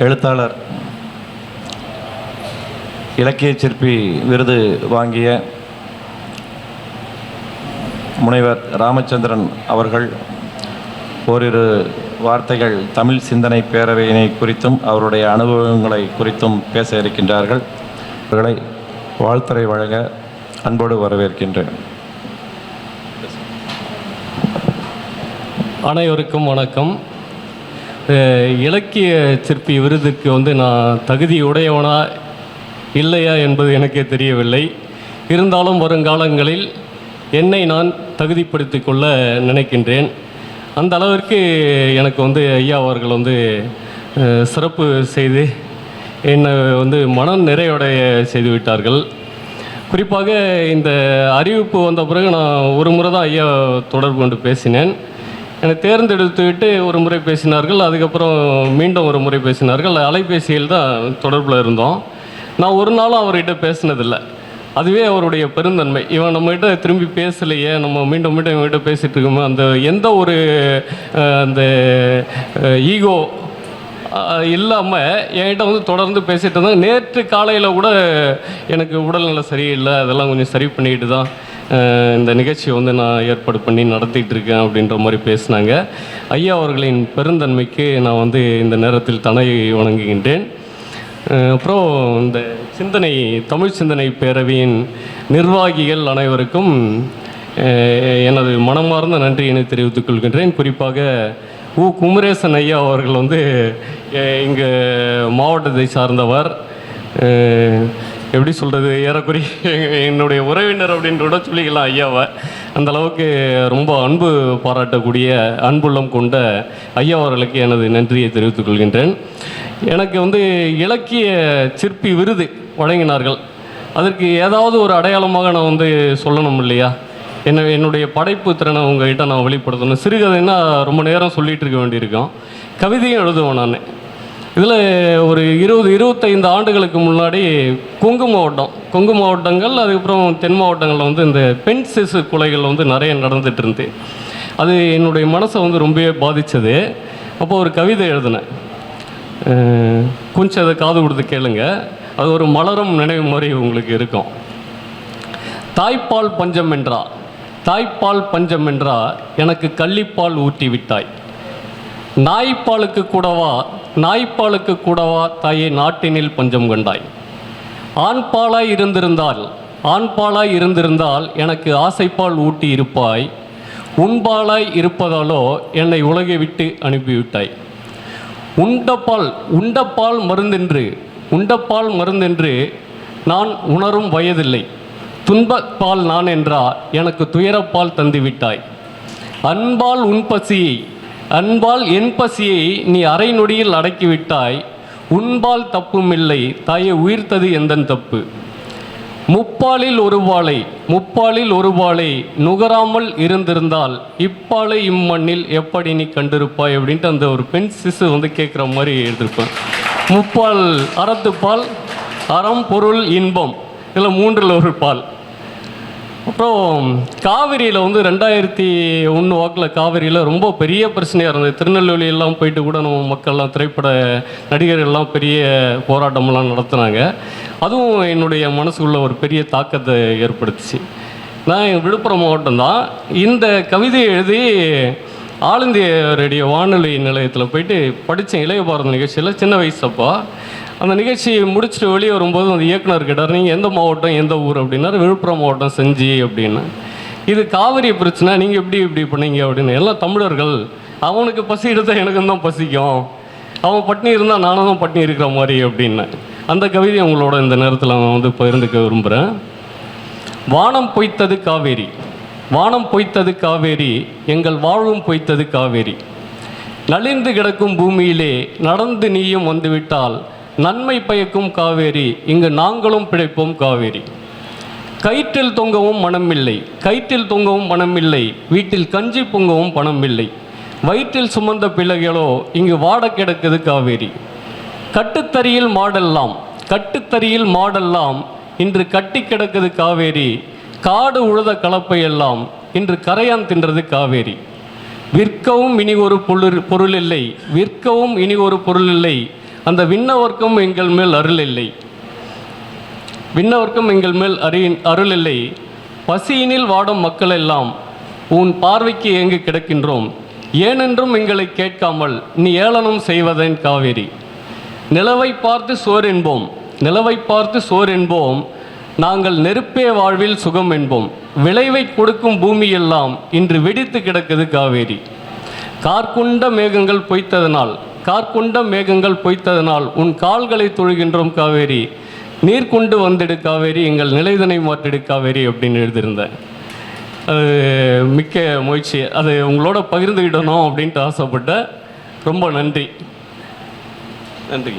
எழுத்தாளர் இலக்கிய சிற்பி விருது வாங்கிய முனைவர் ராமச்சந்திரன் அவர்கள் ஓரிரு வார்த்தைகள் தமிழ் சிந்தனை பேரவையினை குறித்தும் அவருடைய அனுபவங்களை குறித்தும் பேச இருக்கின்றார்கள். அவர்களை வாழ்த்துறை வழங்க அன்போடு வரவேற்கின்றேன். அனைவருக்கும் வணக்கம். இலக்கிய சிற்பி விருதுக்கு வந்து நான் தகுதி உடையவனா இல்லையா என்பது எனக்கே தெரியவில்லை. இருந்தாலும் வருங்காலங்களில் என்னை நான் தகுதிப்படுத்திக் கொள்ள நினைக்கின்றேன். அந்த அளவிற்கு எனக்கு வந்து ஐயா அவர்கள் வந்து சிறப்பு செய்து என்னை வந்து மனம் நிறைவடைய செய்து விட்டார்கள். குறிப்பாக இந்த அறிவிப்பு வந்த பிறகு நான் ஒரு முறை தான் ஐயா தொடர்பு கொண்டு பேசினேன். என்னை தேர்ந்தெடுத்து விட்டு ஒரு முறை பேசினார்கள் அதுக்கப்புறம் மீண்டும் ஒரு முறை பேசினார்கள். அலைபேசியில் தான் தொடர்பில் இருந்தோம். நான் ஒரு நாளும் அவர்கிட்ட பேசினதில்லை. அதுவே அவருடைய பெருந்தன்மை. இவன் நம்மகிட்ட திரும்பி பேசலையே நம்ம மீண்டும் மீண்டும் இவங்ககிட்ட பேசிகிட்டு இருக்கோமோ அந்த எந்த ஒரு அந்த ஈகோ இல்லாமல் என்கிட்ட வந்து தொடர்ந்து பேசிகிட்டு இருந்தாங்க. நேற்று காலையில் கூட எனக்கு உடல்நிலை சரியில்லை அதெல்லாம் கொஞ்சம் சரி பண்ணிக்கிட்டு தான் இந்த நிகழ்ச்சியை வந்து நான் ஏற்பாடு பண்ணி நடத்திட்டு இருக்கேன் அப்படின்ற மாதிரி பேசினாங்க. ஐயா அவர்களின் பெருந்தன்மைக்கு நான் வந்து இந்த நேரத்தில் தனை வணங்குகின்றேன். அப்புறம் இந்த சிந்தனை தமிழ் சிந்தனை பேரவையின் நிர்வாகிகள் அனைவருக்கும் எனது மனமார்ந்த நன்றியினை தெரிவித்துக் கொள்கின்றேன். குறிப்பாக உ. குமரேசன் ஐயா அவர்கள் வந்து இங்கே மாவட்டத்தை சார்ந்தவர். எப்படி சொல்கிறது ஏறக்குறைய என்னுடைய உறவினர் அப்படின்னு கூட சொல்லிக்கலாம் ஐயாவை. அந்த அளவுக்கு ரொம்ப அன்பு பாராட்டக்கூடிய அன்புள்ளம் கொண்ட ஐயா அவர்களுக்கு எனது நன்றியை தெரிவித்துக் கொள்கின்றேன். எனக்கு வந்து இலக்கிய சிற்பி விருது வழங்கினார்கள். அதற்கு ஏதாவது ஒரு அடையாளமாக நான் வந்து சொல்லணும் இல்லையா? என்ன என்னுடைய படைப்பு திறனை உங்ககிட்ட நான் வெளிப்படுத்தணும். சிறுகதைன்னா ரொம்ப நேரம் சொல்லிட்டு இருக்க வேண்டியிருக்கும். கவிதையும் எழுதுவேன் நான். இதில் ஒரு இருபது இருபத்தைந்து ஆண்டுகளுக்கு முன்னாடி கொங்கு மாவட்டம் கொங்கு மாவட்டங்கள் அதுக்கப்புறம் தென் மாவட்டங்களில் வந்து இந்த பெண் சிசு கொலைகள் வந்து நிறைய நடந்துகிட்டு இருந்து அது என்னுடைய மனசை வந்து ரொம்பவே பாதித்தது அப்போ ஒரு கவிதை எழுதினேன். கொஞ்சம் அதை காது கொடுத்து கேளுங்க. அது ஒரு மலரும் நினைவு மாதிரி உங்களுக்கு இருக்கும். தாய்ப்பால் பஞ்சம் என்றா தாய்ப்பால் பஞ்சம் என்றா எனக்கு கள்ளிப்பால் ஊட்டி விட்டாய் நாய்ப்பாலுக்கு கூடவா நாய்ப்பாலுக்கு கூடவா தாயை நாட்டினில் பஞ்சம் கண்டாய். ஆண்பாலாய் இருந்திருந்தால் ஆண்பாலாய் இருந்திருந்தால் எனக்கு ஆசைப்பால் ஊட்டி இருப்பாய். உண்பாலாய் இருப்பதாலோ என்னை உலகை விட்டு அனுப்பிவிட்டாய். உண்டப்பால் உண்டப்பால் மருந்தென்று உண்டப்பால் மருந்தென்று நான் உணரும் வயதில்லை. துன்பப்பால் நான் என்றா எனக்கு துயரப்பால் தந்துவிட்டாய். அன்பால் உன் பசியை அன்பால் என் பசியை நீ அரை நொடியில் அடக்கிவிட்டாய். உன்பால் தப்புமில்லை. தாயை உயிர்த்தது எந்தன் தப்பு? முப்பாலில் ஒரு வாளை முப்பாலில் ஒரு வாளை நுகராமல் இருந்திருந்தால் இப்பாலை இம்மண்ணில் எப்படி நீ கண்டிருப்பாய் அப்படின்ட்டு அந்த ஒரு பெண் சிசு வந்து கேட்குற மாதிரி எழுதியிருப்பேன். முப்பால் அறத்துப்பால் அறம் பொருள் இன்பம். இதில் மூன்றில் ஒரு பால். அப்புறம் காவிரியில் வந்து ரெண்டாயிரத்தி ஒன்று வாக்கில் காவிரியில் ரொம்ப பெரிய பிரச்சனையாக இருந்தது. திருநெல்வேலி எல்லாம் போயிட்டு கூட நம்ம மக்கள்லாம் திரைப்பட நடிகர்கள்லாம் பெரிய போராட்டமெல்லாம் நடத்துனாங்க. அதுவும் என்னுடைய மனசுக்குள்ள ஒரு பெரிய தாக்கத்தை ஏற்படுத்துச்சு. நான் விழுப்புரம் மாவட்டம் தான் இந்த கவிதையை எழுதி ஆல் இந்திய ரேடியோ வானொலி நிலையத்தில் போயிட்டு படித்தேன் இளைய பாரத நிகழ்ச்சியில் சின்ன வயசு அப்போ அந்த நிகழ்ச்சி முடிச்சுட்டு வெளியே வரும்போது அந்த இயக்குனர் கேட்டார் நீங்கள் எந்த மாவட்டம் எந்த ஊர்? அப்படின்னாரு. விழுப்புரம் மாவட்டம் செஞ்சி அப்படின்னு. இது காவிரி பிரச்சனை நீங்கள் எப்படி இப்படி பண்ணீங்க அப்படின்னு. எல்லாம் தமிழர்கள் அவனுக்கு பசி எடுத்தால் எனக்கும் தான் பசிக்கும். அவன் பட்னி இருந்தால் நானும் தான் பட்னி இருக்கிற மாதிரி அப்படின்னு. அந்த கவிதையை உங்களோட இந்த நேரத்தில் நான் வந்து பகிர்ந்துக்க விரும்புகிறேன் வானம் பொய்த்தது காவேரி. வானம் பொய்த்தது காவேரி எங்கள் வாழ்வும் பொய்த்தது காவேரி. நலிந்து கிடக்கும் பூமியிலே நடந்து நீயும் வந்துவிட்டால் நன்மை பயக்கும் காவேரி இங்கு நாங்களும் பிழைப்போம் காவேரி. கயிற்றில் தொங்கவும் மனமில்லை கயிற்றில் தொங்கவும் மனமில்லை வீட்டில் கஞ்சி பொங்கவும் பணமில்லை. வயிற்றில் சுமந்த பிள்ளைகளோ இங்கு வாட கிடக்குது காவேரி. கட்டுத்தறியில் மாடெல்லாம் கட்டுத்தறியில் மாடெல்லாம் இன்று கட்டி கிடக்குது காவேரி காடு உழுத கலப்பை எல்லாம் இன்று கரையான் தின்றது காவேரி. விற்கவும் இனி ஒரு பொருள் பொருள் இல்லை விற்கவும் இனி ஒரு பொருள் இல்லை அந்த விண்ணவர்க்கும் எங்கள் மேல் அருள் இல்லை விண்ணவர்க்கும் எங்கள் மேல் அறி அருள் இல்லை பசியினில் வாடும் மக்கள் எல்லாம் உன் பார்வைக்கு ஏங்கு கிடக்கின்றோம். ஏனென்றும் எங்களை கேட்காமல் நீ ஏளனம் செய்வதேன் காவேரி. நிலவை பார்த்து சோர் என்போம். நிலவை பார்த்து சோர் என்போம். நாங்கள் நெருப்பே வாழ்வில் சுகம் என்போம். விளைவை கொடுக்கும் பூமியெல்லாம் இன்று வெடித்து கிடக்குது காவேரி. கார்குண்ட மேகங்கள் பொய்த்ததனால் கார்குண்ட மேகங்கள் பொய்த்ததனால் உன் கால்களை தொழுகின்றோம் காவேரி. நீர் கொண்டு வந்திடு காவேரி எங்கள் நிலைதனை மாற்றிடு காவேரி அப்படின்னு எழுதியிருந்தேன் அது மிக்க முயற்சி அது உங்களோட பகிர்ந்துக்கிடணும் அப்படின்ட்டு ஆசைப்பட்டேன் ரொம்ப நன்றி. நன்றி